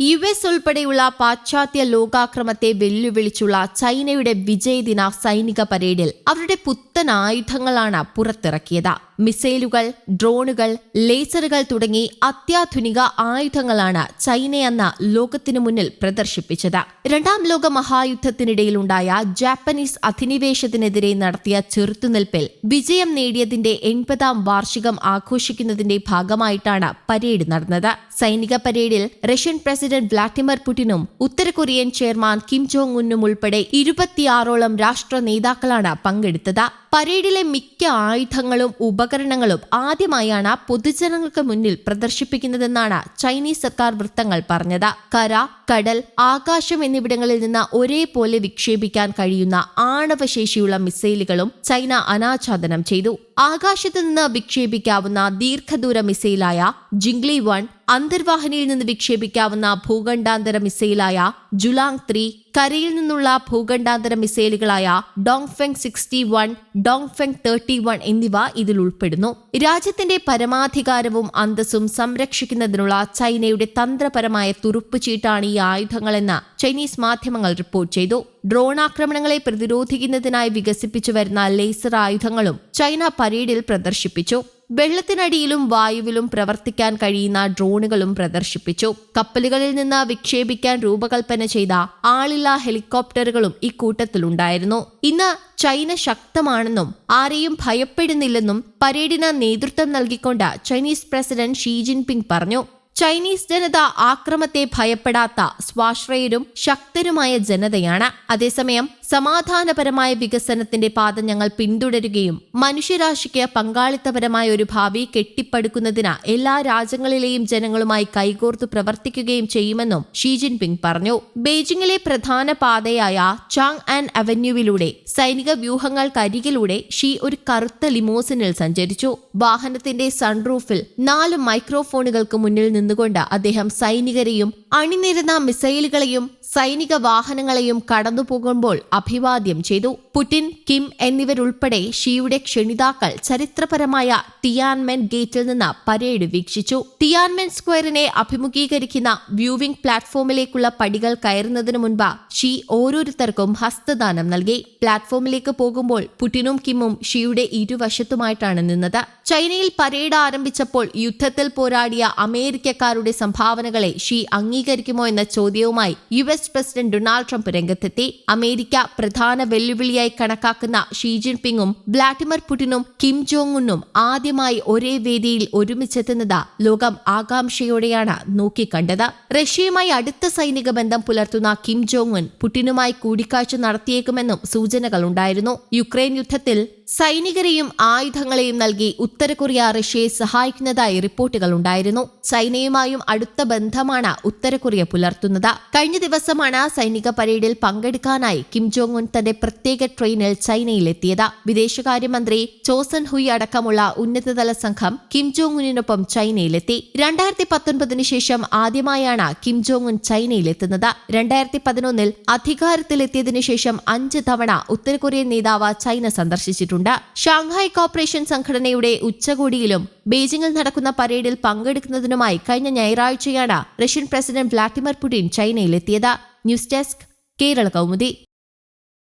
U S ഉൾപ്പെടെയുള്ള പാശ്ചാത്യ ലോകാക്രമത്തെ വെല്ലുവിളിച്ചുള്ള ചൈനയുടെ വിജയദിന സൈനിക പരേഡിൽ അവരുടെ പുത്തൻ ആയുധങ്ങളാണ് പുറത്തിറക്കിയത്. മിസൈലുകൾ ഡ്രോണുകൾ ലേസറുകൾ തുടങ്ങി അത്യാധുനിക ആയുധങ്ങളാണ് ചൈനയെന്ന ലോകത്തിനു മുന്നിൽ പ്രദർശിപ്പിച്ചത്. രണ്ടാം ലോക മഹായുദ്ധത്തിനിടയിലുണ്ടായ ജാപ്പനീസ് അധിനിവേശത്തിനെതിരെ നടത്തിയ ചെറുത്തുനിൽപ്പിൽ വിജയം നേടിയതിന്റെ എൺപതാം വാർഷികം ആഘോഷിക്കുന്നതിന്റെ ഭാഗമായിട്ടാണ് പരേഡ് നടന്നത്. സൈനിക പരേഡിൽ റഷ്യൻ പ്രസിഡന്റ് വ്ളാഡിമിർ പുടിനും ഉത്തര കൊറിയൻ ചെയർമാൻ കിം ജോങ് ഉന്നും ഉൾപ്പെടെ ഇരുപത്തിയാറോളം രാഷ്ട്ര നേതാക്കളാണ് പങ്കെടുത്തത്. പരേഡിലെ മിക്ക ആയുധങ്ങളും ഉപകരണങ്ങളും ആദ്യമായാണ് പൊതുജനങ്ങൾക്ക് മുന്നിൽ പ്രദർശിപ്പിക്കുന്നതെന്നാണ് ചൈനീസ് സർക്കാർ വൃത്തങ്ങൾ പറഞ്ഞത്. കര കടൽ ആകാശം എന്നിവിടങ്ങളിൽ നിന്ന് ഒരേപോലെ വിക്ഷേപിക്കാൻ കഴിയുന്ന ആണവശേഷിയുള്ള മിസൈലുകളും ചൈന അനാച്ഛാദനം ചെയ്തു. ആകാശത്ത് നിന്ന് വിക്ഷേപിക്കാവുന്ന ദീർഘദൂര മിസൈലായ ജിംഗ്ലി വൺ അന്തർവാഹിനിയിൽ നിന്ന് വിക്ഷേപിക്കാവുന്ന ഭൂഖണ്ഡാന്തര മിസൈലായ ജുലാങ് ത്രീ കരയിൽ നിന്നുള്ള ഭൂഖണ്ഡാന്തര മിസൈലുകളായ Dongfeng sixty one Dongfeng thirty one എന്നിവ ഇതിൽ ഉൾപ്പെടുന്നു. രാജ്യത്തിന്റെ പരമാധികാരവും അന്തസ്സും സംരക്ഷിക്കുന്നതിനുള്ള ചൈനയുടെ തന്ത്രപരമായ തുറുപ്പുചീട്ടാണ് ഈ ആയുധങ്ങളെന്ന് ചൈനീസ് മാധ്യമങ്ങൾ റിപ്പോർട്ട് ചെയ്തു. ഡ്രോൺ ആക്രമണങ്ങളെ പ്രതിരോധിക്കുന്നതിനായി വികസിപ്പിച്ചു വരുന്ന ലേസർ ആയുധങ്ങളും ചൈന പരേഡിൽ പ്രദർശിപ്പിച്ചു. വെള്ളത്തിനടിയിലും വായുവിലും പ്രവർത്തിക്കാൻ കഴിയുന്ന ഡ്രോണുകളും പ്രദർശിപ്പിച്ചു. കപ്പലുകളിൽ നിന്ന് വിക്ഷേപിക്കാൻ രൂപകൽപ്പന ചെയ്ത ആളില്ലാ ഹെലികോപ്റ്ററുകളും ഇക്കൂട്ടത്തിലുണ്ടായിരുന്നു ഇന്ന് ചൈന ശക്തമാണെന്നും ആരെയും ഭയപ്പെടുന്നില്ലെന്നും പരേഡിന് നേതൃത്വം നൽകിക്കൊണ്ട് ചൈനീസ് പ്രസിഡന്റ് ഷീ ജിൻപിങ് പറഞ്ഞു. ചൈനീസ് ജനത ആക്രമത്തെ ഭയപ്പെടാത്ത സ്വാശ്രയരും ശക്തരുമായ ജനതയാണ്. അതേസമയം സമാധാനപരമായ വികസനത്തിന്റെ പാത ഞങ്ങൾ പിന്തുടരുകയും മനുഷ്യരാശിക്ക് പങ്കാളിത്തപരമായ ഒരു ഭാവി കെട്ടിപ്പടുക്കുന്നതിന് എല്ലാ രാജ്യങ്ങളിലെയും ജനങ്ങളുമായി കൈകോർത്ത് പ്രവർത്തിക്കുകയും ചെയ്യുമെന്നും ഷീ ജിൻപിങ് പറഞ്ഞു. ബെയ്ജിംഗിലെ പ്രധാന പാതയായ ചാങ് ആൻഡ് അവന്യൂവിലൂടെ സൈനിക വ്യൂഹങ്ങൾക്കരികിലൂടെ ഷീ ഒരു കറുത്ത ലിമോസിനിൽ സഞ്ചരിച്ചു. വാഹനത്തിന്റെ സൺറൂഫിൽ നാല് മൈക്രോഫോണുകൾക്ക് മുന്നിൽ നിന്നുകൊണ്ട് അദ്ദേഹം സൈനികരെയും അണിനിരുന്ന മിസൈലുകളെയും സൈനിക വാഹനങ്ങളെയും കടന്നുപോകുമ്പോൾ അഭിവാദ്യം ചെയ്തു. പുടിൻ കിം എന്നിവരുൾപ്പെടെ ഷിയുടെ ക്ഷണിതാക്കൾ ചരിത്രപരമായ ടിയാൻമെൻ ഗേറ്റിൽ നിന്ന് പരേഡ് വീക്ഷിച്ചു. ടിയാൻമെൻ സ്ക്വയറിനെ അഭിമുഖീകരിക്കുന്ന വ്യൂവിംഗ് പ്ലാറ്റ്ഫോമിലേക്കുള്ള പടികൾ കയറുന്നതിനു മുൻപ് ഷീ ഓരോരുത്തർക്കും ഹസ്തദാനം നൽകി. പ്ലാറ്റ്ഫോമിലേക്ക് പോകുമ്പോൾ പുടിനും കിമ്മും ഷിയുടെ ഇരുവശത്തുമായിട്ടാണ് നിന്നത്. ചൈനയിൽ പരേഡ് ആരംഭിച്ചപ്പോൾ യുദ്ധത്തിൽ പോരാടിയ അമേരിക്കക്കാരുടെ സംഭാവനകളെ ഷീ അംഗീകരിക്കുമോ എന്ന ചോദ്യവുമായി U S president Donald Trump രംഗത്തെത്തി. അമേരിക്ക പ്രധാന വെല്ലുവിളിയായി കണക്കാക്കുന്ന ഷീ ജിൻപിങ്ങും വ്ളാഡിമിർ പുടിനും കിം ജോങ് ഉന്നും ആദ്യമായി ഒരേ വേദിയിൽ ഒരുമിച്ചെത്തുന്നത് ലോകം ആകാംക്ഷയോടെയാണ് നോക്കിക്കണ്ടത്. റഷ്യയുമായി അടുത്ത സൈനിക ബന്ധം പുലർത്തുന്ന കിം ജോങ് ഉൻ പുടിനുമായി കൂടിക്കാഴ്ച നടത്തിയേക്കുമെന്നും സൂചനകളുണ്ടായിരുന്നു യുക്രൈൻ യുദ്ധത്തിൽ സൈനികരെയും ആയുധങ്ങളെയും നൽകി ഉത്തര കൊറിയ റഷ്യയെ സഹായിക്കുന്നതായി റിപ്പോർട്ടുകൾ ഉണ്ടായിരുന്നു. ചൈനയുമായും അടുത്ത ബന്ധമാണ് ഉത്തര കൊറിയ പുലർത്തുന്നത്. കഴിഞ്ഞ ദിവസമാണ് സൈനിക പരേഡിൽ പങ്കെടുക്കാനായി കിം ജോങ് ഉൻ തന്റെ പ്രത്യേക ട്രെയിനിൽ ചൈനയിലെത്തിയത്. വിദേശകാര്യമന്ത്രി ചോസൻ ഹുയ് അടക്കമുള്ള ഉന്നതതല സംഘം കിം ജോങ് ഉന്നിനൊപ്പം ചൈനയിലെത്തി. രണ്ടായിരത്തി പത്തൊൻപതിനു ശേഷം ആദ്യമായാണ് കിം ജോങ് ഉൻ ചൈനയിലെത്തുന്നത്. രണ്ടായിരത്തി പതിനൊന്നിൽ അധികാരത്തിലെത്തിയതിനു ശേഷം അഞ്ച് തവണ ഉത്തര കൊറിയൻ നേതാവ് ചൈന സന്ദർശിച്ചിട്ടുണ്ട്. ഷാങ്ഹായ് കോർപ്പറേഷൻ സംഘടനയുടെ ഉച്ചകോടിയിലും ബീജിംഗിൽ നടക്കുന്ന പരേഡിൽ പങ്കെടുക്കുന്നതിനുമായി കഴിഞ്ഞ ഞായറാഴ്ചയാണ് Russian president Vladimir Putin ചൈനയിലെത്തിയത്. News desk Kerala Kaumudi.